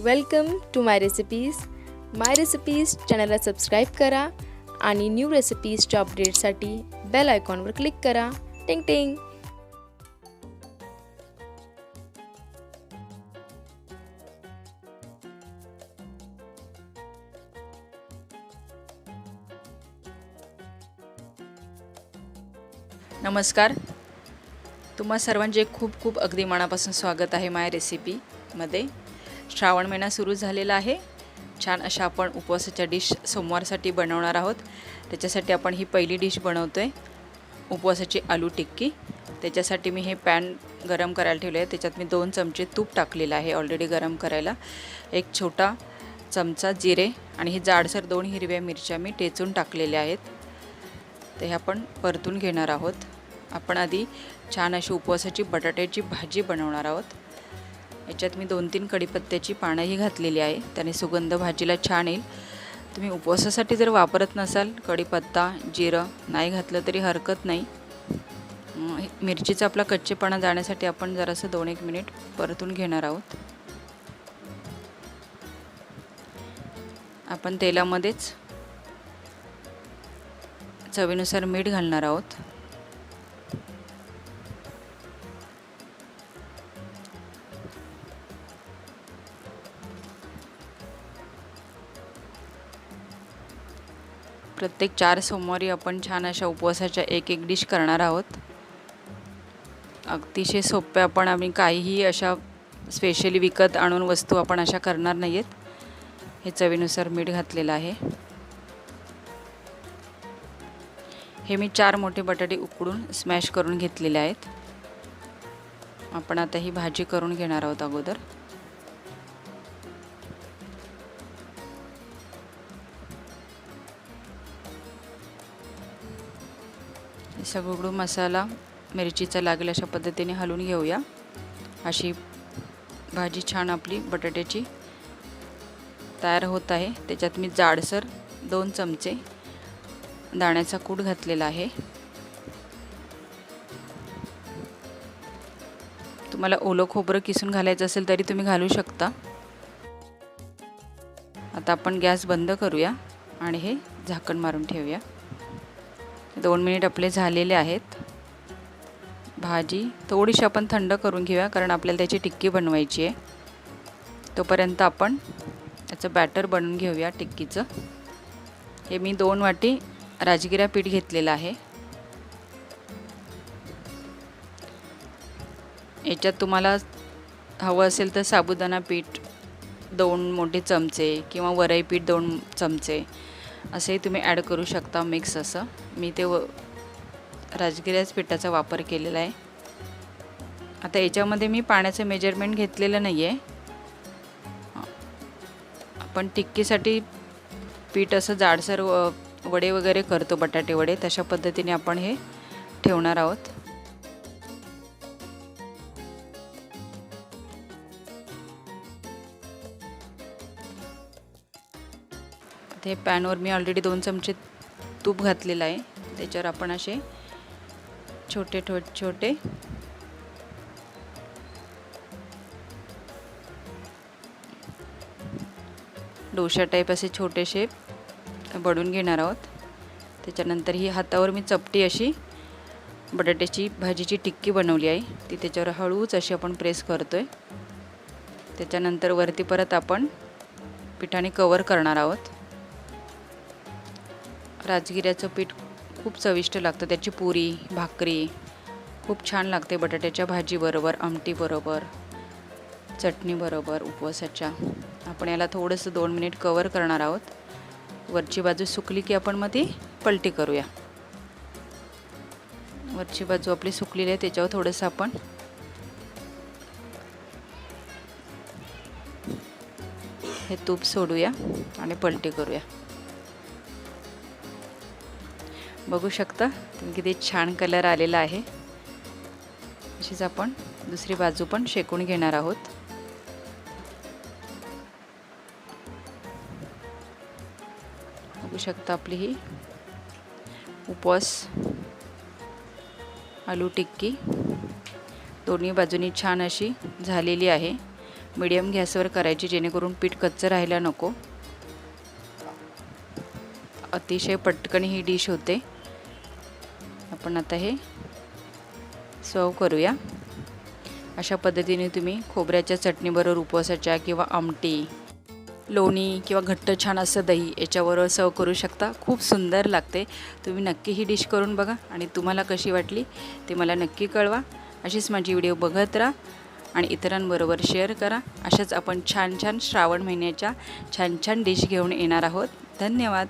Welcome to my recipes my recipes चॅनलला subscribe करा आणि न्यू रेसिपीजच्या अपडेटसाठी बेल आयकॉनवर क्लिक करा. टिंग टिंग नमस्कार. तुम्हा सर्वांचे खूप खूप अगदी मनापासून स्वागत आहे माय रेसिपीमध्ये श्रावण महिना सुरू झालेला आहे. छान अशा आपण उपवासाच्या डिश सोमवारसाठी बनवणार आहोत. त्याच्यासाठी आपण ही पहिली डिश बनवतो आहे उपवासाची आलू टिक्की. त्याच्यासाठी मी हे पॅन गरम करायला ठेवले आहे त्याच्यात मी दोन चमचे तूप टाकलेलं आहे ऑलरेडी गरम करायला. एक छोटा चमचा जिरे आणि हे जाडसर दोन हिरव्या मिरच्या मी टेचून टाकलेल्या आहेत. ते हे आपण परतून घेणार आहोत. आपण आधी छान अशी उपवासाची बटाट्याची भाजी बनवणार आहोत. याच्यात मी दोन तीन कडीपत्त्याची पानंही घातलेली आहे. त्याने सुगंध भाजीला छान येईल. तुम्ही उपवासासाठी जर वापरत नसाल कढीपत्ता जिरं नाही घातलं तरी हरकत नाही. मिरचीचा आपला कच्चेपणा जाण्यासाठी आपण जरासं दोन एक मिनिट परतून घेणार आहोत. आपण तेलामध्येच चवीनुसार मीठ घालणार आहोत. प्रत्येक चार सोमवारी आपण छान अशा उपवासाच्या एक एक डिश करणार आहोत. अतिशय सोप्या आपण आम्ही काहीही अशा स्पेशली विकत आणून वस्तू आपण अशा करणार नाही आहेत हे चवीनुसार मीठ घातलेलं आहे. हे मी चार मोठे बटाटे उकडून स्मॅश करून घेतलेले आहेत. आपण आता ही भाजी करून घेणार आहोत अगोदर. सगळं मसाला मिरचीचा लागेल अशा पद्धतीने हलवून घेऊया. अशी भाजी छान आपली बटाट्याची तयार होत आहे. त्याच्यात मी जाडसर दोन चमचे दाण्याचा कूट घातलेला आहे. तुम्हाला ओलं खोबरं किसून घालायचं असेल तरी तुम्ही घालू शकता. आता आपण गॅस बंद करूया आणि हे झाकण मारून ठेवूया. दोन मिनिट आपले झालेले आहेत. भाजी थोडीशी आपण थंड करून घेऊया कारण आपल्याला त्याची टिक्की बनवायची आहे. तोपर्यंत आपण त्याचं बॅटर बनवून घेऊया टिक्कीचं. हे मी दोन वाटी राजगिरा पीठ घेतलेलं आहे. याच्यात तुम्हाला हवं असेल तर साबुदाणा पीठ दोन मोठे चमचे किंवा वरई पीठ दोन चमचे. असंही तुम्ही ॲड करू शकता मिक्स असं. मी ते व राजगिऱ्याच पिठाचा वापर केलेला आहे. आता याच्यामध्ये मी पाण्याचं मेजरमेंट घेतलेलं नाही आहे आपण टिक्कीसाठी पीठ असं जाडसर व वडे वगैरे करतो बटाटे वडे तशा पद्धतीने आपण हे ठेवणार आहोत. हे पॅनवर मी ऑलरेडी दोन चमचे तूप घातलेलं आहे. त्याच्यावर आपण असे छोटे ठो छोटे डोशा टाईप असे छोटेसे बडून घेणार आहोत. त्याच्यानंतर ही हातावर मी चपटी अशी बटाट्याची भाजीची टिक्की बनवली आहे. ती त्याच्यावर हळूच अशी आपण प्रेस करतो आहे त्याच्यानंतर वरती परत आपण पिठाने कवर करणार आहोत. राजगिऱ्याचं पीठ खूप चविष्ट लागतं. त्याची पुरी भाकरी खूप छान लागते बटाट्याच्या भाजीबरोबर आमटीबरोबर चटणीबरोबर उपवासाच्या. आपण याला थोडंसं दोन मिनिट कवर करणार आहोत. वरची बाजू सुकली की आपण मग ती पलटी करूया. वरची बाजू आपली सुकलेली आहे त्याच्यावर थोडंसं आपण हे तूप सोडूया आणि पलटी करूया. बघू शकता तुम्ही किती छान कलर आलेला आहे. अशीच आपण दुसरी बाजू पण शेकून घेणार आहोत. बघू शकता आपली ही उपवास आलू टिक्की दोन्ही बाजूनी छान अशी झालेली आहे. मीडियम गॅसवर करायची जेणेकरून पीठ कच्चं राहायला नको. अतिशय पटकन ही डिश होते. आपण आता हे सर्व करूया. अशा पद्धतीने तुम्ही खोबऱ्याच्या चटणीबरोबर उपवासाच्या किंवा आमटी लोणी किंवा घट्ट छान असं दही याच्याबरोबर सर्व करू शकता. खूप सुंदर लागते. तुम्ही नक्की ही डिश करून बघा आणि तुम्हाला कशी वाटली ते मला नक्की कळवा. अशीच माझी व्हिडिओ बघत राहा आणि इतरांबरोबर शेअर करा. अशाच आपण छान छान श्रावण महिन्याच्या छान छान डिश घेऊन येणार आहोत. धन्यवाद.